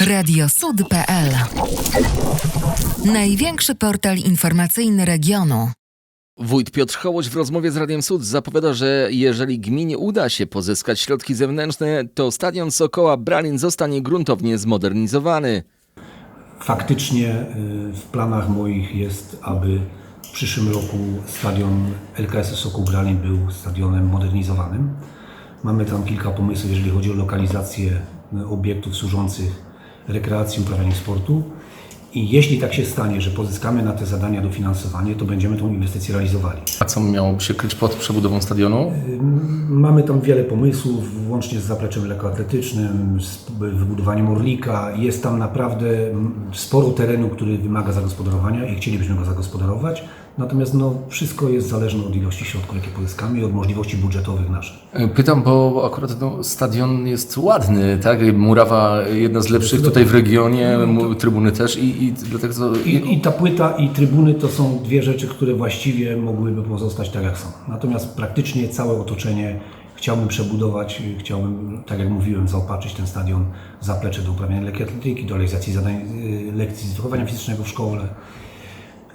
Radiosud.pl Największy portal informacyjny regionu. Wójt Piotr Hołoś w rozmowie z Radiem Sud zapowiada, że jeżeli gminie uda się pozyskać środki zewnętrzne, to stadion Sokoła Bralin zostanie gruntownie zmodernizowany. Faktycznie y, w planach moich jest, aby w przyszłym roku stadion LKS Sokół Bralin był stadionem modernizowanym. Mamy tam kilka pomysłów, jeżeli chodzi o lokalizację y, obiektów służących rekreacji uprawianiu sportu. I jeśli tak się stanie, że pozyskamy na te zadania dofinansowanie, to będziemy tą inwestycję realizowali. A co miałoby się kryć pod przebudową stadionu? Mamy tam wiele pomysłów, łącznie z zapleczem lekkoatletycznym, z wybudowaniem Orlika. Jest tam naprawdę mm, sporo terenu, który wymaga zagospodarowania i chcielibyśmy go zagospodarować. Natomiast no, wszystko jest zależne od ilości środków, jakie pozyskamy i od możliwości budżetowych naszych. Pytam, bo akurat no, stadion jest ładny, tak? Murawa jedna z lepszych tutaj w regionie, mu- trybuny też i, i dlatego to, I, I ta płyta i trybuny to są dwie rzeczy, które właściwie mogłyby pozostać tak jak są. Natomiast praktycznie całe otoczenie chciałbym przebudować, chciałbym, tak jak mówiłem, zaopatrzyć ten stadion zaplecze do uprawiania lekkiej atletyki, do realizacji zadań y, lekcji z wychowania fizycznego w szkole.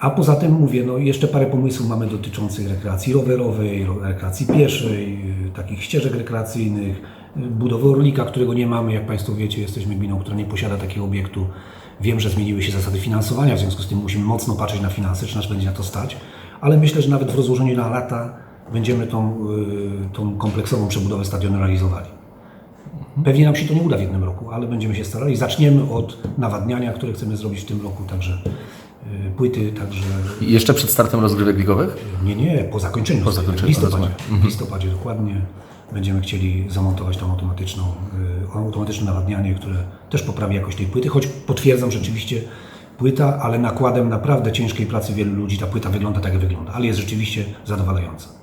A poza tym mówię, no jeszcze parę pomysłów mamy dotyczących rekreacji rowerowej, ro- rekreacji pieszej, y, takich ścieżek rekreacyjnych, y, budowy Orlika, którego nie mamy, jak Państwo wiecie, jesteśmy gminą, która nie posiada takiego obiektu. Wiem, że zmieniły się zasady finansowania, w związku z tym musimy mocno patrzeć na finanse, czy nas będzie na to stać, ale myślę, że nawet w rozłożeniu na lata będziemy tą, y, tą kompleksową przebudowę stadionu realizowali. Pewnie nam się to nie uda w jednym roku, ale będziemy się starali. Zaczniemy od nawadniania, które chcemy zrobić w tym roku, także y, płyty, także jeszcze przed startem rozgrywek ligowych? nie, nie, po zakończeniu. Po zakończeniu, w listopadzie, w listopadzie dokładnie będziemy chcieli zamontować tą automatyczną, y, automatyczne nawadnianie, które też poprawi jakość tej płyty, choć potwierdzam rzeczywiście płyta, ale nakładem naprawdę ciężkiej pracy wielu ludzi ta płyta wygląda tak jak wygląda, ale jest rzeczywiście zadowalająca.